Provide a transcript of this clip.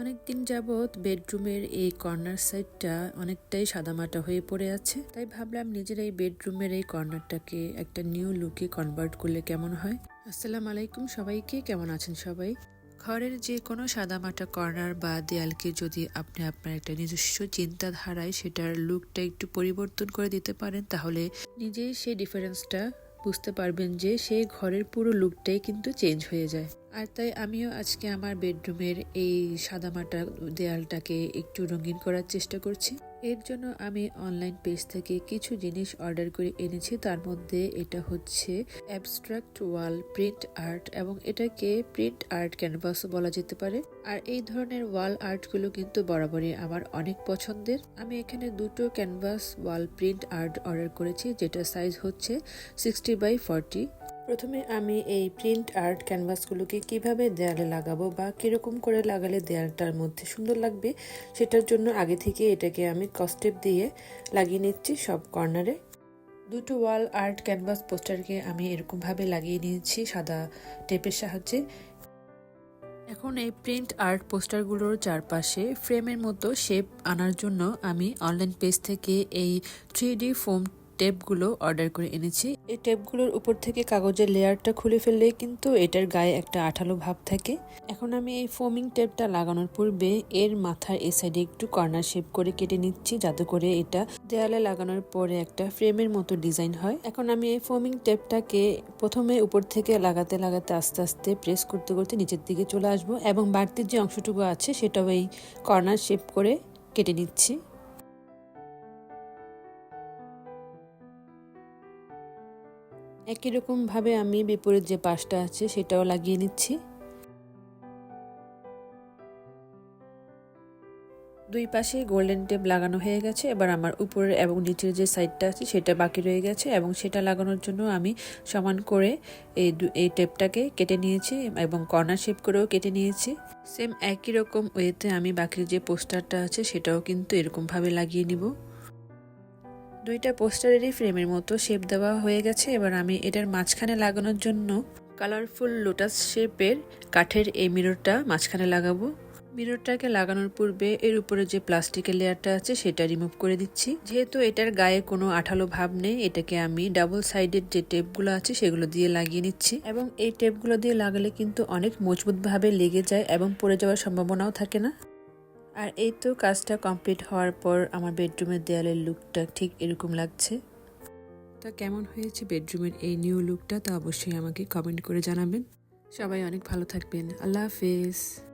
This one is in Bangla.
অনেকদিন যাবৎ বেডরুমের এই কর্নার সাইডটা অনেকটাই সাদামাটা হয়ে পড়ে আছে। তাই ভাবলাম নিজের এই বেডরুমের এই কর্নারটাকে একটা নিউ লুকে কনভার্ট করলে কেমন হয়? আসসালামু আলাইকুম সবাইকে, কেমন আছেন সবাই? ঘরের যে কোনো সাদামাটা কর্নার বা দেয়ালকে যদি আপনি আপনার একটা নিজস্ব চিন্তাধারায় সেটার লুকটা একটু পরিবর্তন করে দিতে পারেন, তাহলে নিজেই সেই ডিফারেন্সটা বুঝতে পারবেন যে সেই ঘরের পুরো লুকটাই কিন্তু চেঞ্জ হয়ে যায়। আর তাই আমিও আজকে আমার বেডরুমের এই সাদামাটা দেয়ালটাকে একটু রঙিন করার চেষ্টা করছি। এর জন্য আমি অনলাইন পেজ থেকে কিছু জিনিস অর্ডার করে এনেছি। তার মধ্যে এটা হচ্ছে অ্যাবস্ট্রাক্ট ওয়াল প্রিন্ট আর্ট এবং এটাকে প্রিন্ট আর্ট ক্যানভাস বলা যেতে পারে। আর এই ধরনের ওয়াল আর্টগুলো কিন্তু বরাবরই আমার অনেক পছন্দের। আমি এখানে দুটো canvas wall print art order করেছি যেটা সাইজ হচ্ছে সিক্সটি বাই ফর্টি প্রথমে আমি এই প্রিন্ট আর্ট ক্যানভাসগুলোকে কীভাবে দেয়ালে লাগাবো বা কীরকম করে লাগালে দেয়ালটার মধ্যে সুন্দর লাগবে, সেটার জন্য আগে থেকে এটাকে আমি কস্টেপ দিয়ে লাগিয়ে নিচ্ছি সব কর্নারে দুটো ওয়াল আর্ট ক্যানভাস পোস্টারকে আমি এরকমভাবে লাগিয়ে নিয়েছি সাদা টেপের সাহায্যে। এখন এই প্রিন্ট আর্ট পোস্টারগুলোর চারপাশে ফ্রেমের মতো শেপ আনার জন্য আমি অনলাইন পেজ থেকে এই থ্রি ডি ফোম টেপগুলো অর্ডার করে এনেছি। এই টেপগুলোর উপর থেকে কাগজের লেয়ারটা খুলে ফেললে কিন্তু এটার গায়ে একটা আঠালো ভাব থাকে। এখন আমি এই ফোমিং টেপটা লাগানোর পূর্বে এর মাথার এ সাইডে একটু কর্নার শেপ করে কেটে নিচ্ছি, যাতে করে এটা দেয়ালে লাগানোর পরে একটা ফ্রেমের মতো ডিজাইন হয়। এখন আমি এই ফোমিং টেপটাকে প্রথমে উপর থেকে লাগাতে লাগাতে আস্তে আস্তে প্রেস করতে করতে নিচের দিকে চলে আসব এবং বাড়তির যে অংশটুকু আছে সেটাও এই কর্নার শেপ করে কেটে নিচ্ছি। একই রকম ভাবে আমি বিপরীত যে পাশটা আছে সেটাও লাগিয়ে নিচ্ছি। দুই পাশে গোল্ডেন টেপ লাগানো হয়ে গেছে, এবার আমার উপরের এবং নিচের যে সাইডটা আছে সেটা বাকি রয়ে গেছে এবং সেটা লাগানোর জন্য আমি সমান করে এই এই টেপটাকে কেটে নিয়েছি এবং কর্নার শেপ করেও কেটে নিয়েছি। সেম একই রকম ওয়েতে আমি বাকির যে পোস্টারটা আছে সেটাও কিন্তু এরকমভাবে লাগিয়ে নিব। দুইটা পোস্টারেরই ফ্রেমের মতো শেপ দেওয়া হয়ে গেছে। এবার আমি এটার মাঝখানে লাগানোর জন্য কালারফুল লোটাস শেপের কাঠের এই মিররটা মাঝখানে লাগাবো। মিররটাকে লাগানোর পূর্বে এর উপরে যে প্লাস্টিকের লেয়ারটা আছে সেটা রিমুভ করে দিচ্ছি। যেহেতু এটার গায়ে কোনো আঠালো ভাব নেই, এটাকে আমি ডাবল সাইডের যে টেপগুলো আছে সেগুলো দিয়ে লাগিয়ে নিচ্ছি। এবং এই টেপগুলো দিয়ে লাগালে কিন্তু অনেক মজবুতভাবে লেগে যায় এবং পড়ে যাওয়ার সম্ভাবনাও থাকে না। আর এই তো কাজটা কমপ্লিট হওয়ার পর আমার বেডরুমের দেয়ালের লুকটা ঠিক এরকম লাগছে। তা কেমন হয়েছে বেডরুমের এই নিউ লুকটা তা অবশ্যই আমাকে কমেন্ট করে জানাবেন। সবাই অনেক ভালো থাকবেন। আল্লাহ হাফেজ।